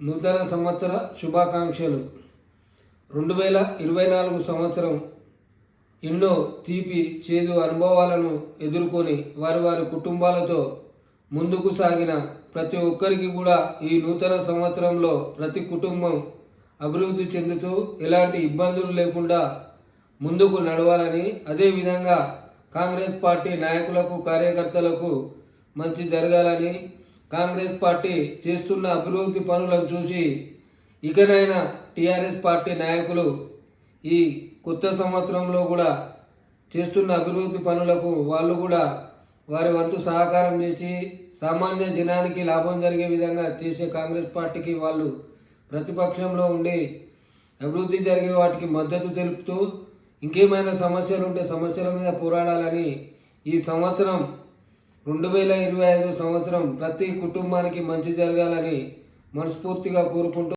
నూతన సంవత్సర శుభాకాంక్షలు. రెండు వేల ఇరవై నాలుగు సంవత్సరం ఎన్నో తీపి చేదు అనుభవాలను ఎదుర్కొని వారి వారి కుటుంబాలతో ముందుకు సాగిన ప్రతి ఒక్కరికి కూడా ఈ నూతన సంవత్సరంలో ప్రతి కుటుంబం అభివృద్ధి చెందుతూ ఎలాంటి ఇబ్బందులు లేకుండా ముందుకు నడవాలని అదేవిధంగా కాంగ్రెస్ పార్టీ నాయకులకు కార్యకర్తలకు మంచి జరగాలని కాంగ్రెస్ పార్టీ చేస్తున్న అభివృద్ధి పనులను చూసి ఇకనైనా టీఆర్ఎస్ పార్టీ నాయకులు ఈ కొత్త సంవత్సరంలో కూడా చేస్తున్న అభివృద్ధి పనులకు వాళ్ళు కూడా వారి వంతు సహకారం చేసి సామాన్య జనానికి లాభం జరిగే విధంగా చేసే కాంగ్రెస్ పార్టీకి వాళ్ళు ప్రతిపక్షంలో ఉండి అభివృద్ధి జరిగే వాటికి మద్దతు తెలుపుతూ ఇంకేమైనా సమస్యలు ఉంటే సమస్యల మీద పోరాడాలని ఈ సంవత్సరం రెండు వేల ఇరవై ఐదు సంవత్సరం ప్రతి కుటుంబానికి మంచి జరగాలని మనస్ఫూర్తిగా కోరుకుంటూ